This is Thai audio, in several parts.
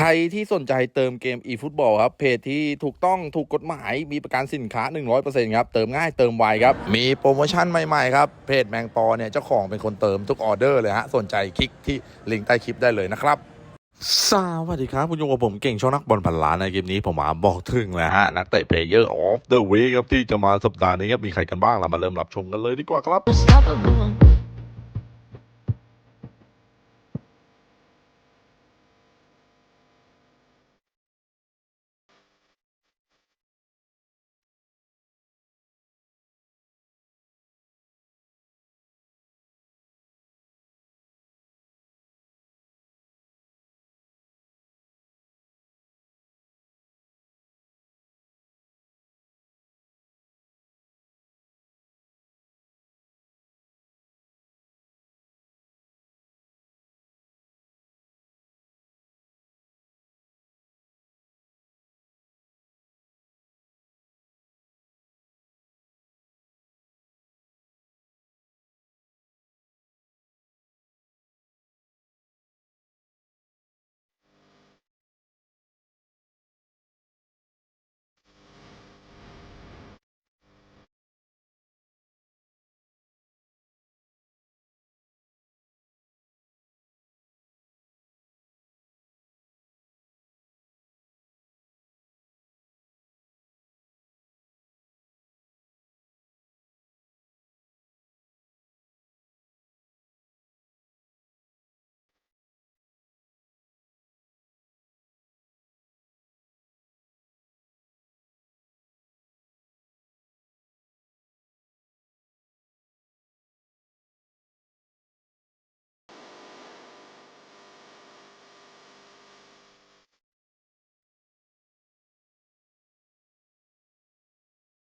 ใครที่สนใจเติมเกม eFootball ครับ เพจที่ถูกต้องถูกกฎหมาย มีประกันสินค้า 100%ครับ เติมง่ายเติมไวครับ มีโปรโมชั่นใหม่ ๆ ครับ เพจแมงปอเนี่ย เจ้าของเป็นคนเติมทุกออเดอร์เลยฮะ สนใจคลิกที่ลิงก์ใต้คลิปได้เลยนะครับสวัสดีครับคุณยู่กับผมเก่งช่องนักบอลพันล้านในเกมนี้ผมมาบอกถึงแล้วฮะ นักเตะเพลเยอร์ออฟเดอะวีครับที่จะมาสัปดาห์นี้ครับมีใครกันบ้างเรามาเริ่มรับชมกันเลยดีกว่าครับ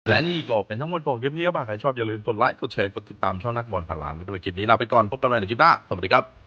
และนี่ก็เป็นทั้งหมดของคลิปนี้ครับหากใครชอบอย่าลืมกดไลค์กดแชร์กดติดตามช่องนักบอลผ่านลานไปด้วยคลิปนี้ลาไปก่อนพบกันใหม่ในคลิปหน้าสวัสดีครับ